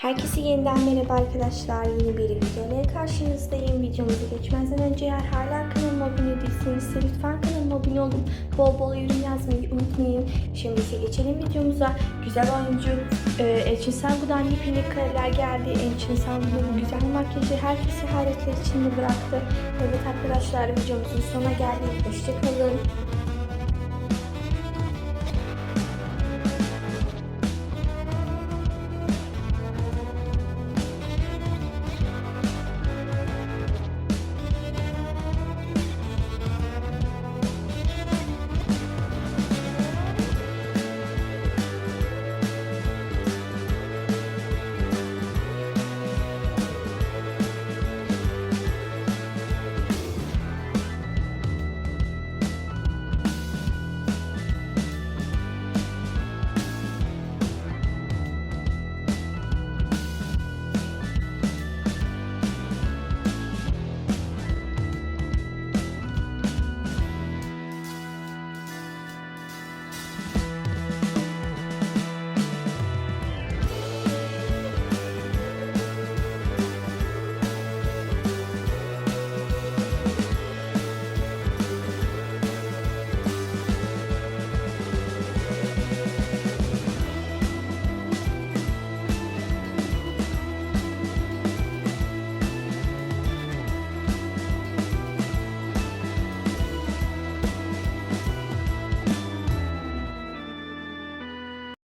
Herkese yeniden merhaba arkadaşlar. Yeni bir videoyla karşınızdayım. Videomuzu geçmezden önce eğer hala kanalıma abone değilseniz lütfen kanalıma abone olun. Bol bol yorum yazmayı unutmayın. Şimdi ise geçelim videomuza. Güzel oyuncu e, Elçin Sangu'dan yepyeni kareler geldi. Elçin Sangu bu güzel makyajı herkesi hayretler içinde bıraktı. Evet arkadaşlar videomuzun sonuna geldik. Hoşçakalın.